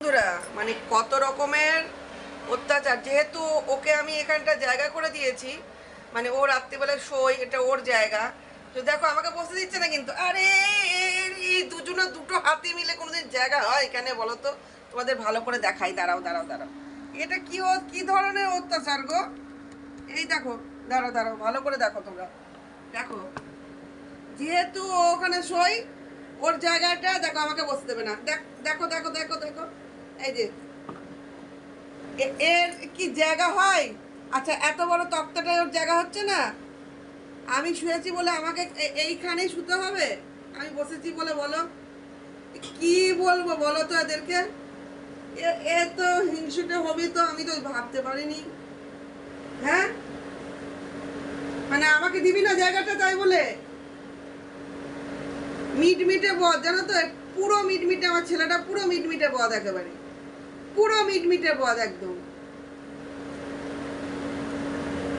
বন্ধুরা মানে কত রকমের অত্যাচার। যেহেতু ওকে আমি এখানটা জায়গা করে দিয়েছি মানে ও রাত্রিবেলায় শোয়, এটা ওর জায়গা। তো দেখো, আমাকে বসতে দিচ্ছে না কিন্তু। আরে এই দুজনে দুটো হাতি মিলে কোনোদিন জায়গা হয় এখানে বলো তো? তোমাদের ভালো করে দেখাই, দাঁড়াও দাঁড়াও দাঁড়াও। এটা কি ও, কি ধরনের অত্যাচার গো? এই দেখো, দাঁড়াও দাঁড়াও, ভালো করে দেখো তোমরা। দেখো, যেহেতু ওখানে শোয় ওর জায়গাটা দেখো, আমাকে বসতে দেবে না। দেখ, দেখো দেখো দেখো এই যে। এর কি জায়গা হয়? আচ্ছা এত বড় তক্তাটায় ওর জায়গা হচ্ছে না? আমি শুয়েছি বলে আমাকে এইখানেই শুতে হবে? আমি বসেছি বলে বলো। কি বলব বলো তো এদেরকে? এ তো হিংসুটে হবে তো, আমি তো ভাবতে পারিনি। হ্যাঁ? মানে আমাকে দিবি না জায়গাটা তাই বলে? মিটমিটে বদ, জানো তো পুরো মিটমিটে আমার ছেলেটা পুরো মিটমিটে বদ একেবারে। পুরো মিটমিটে বদ একদম।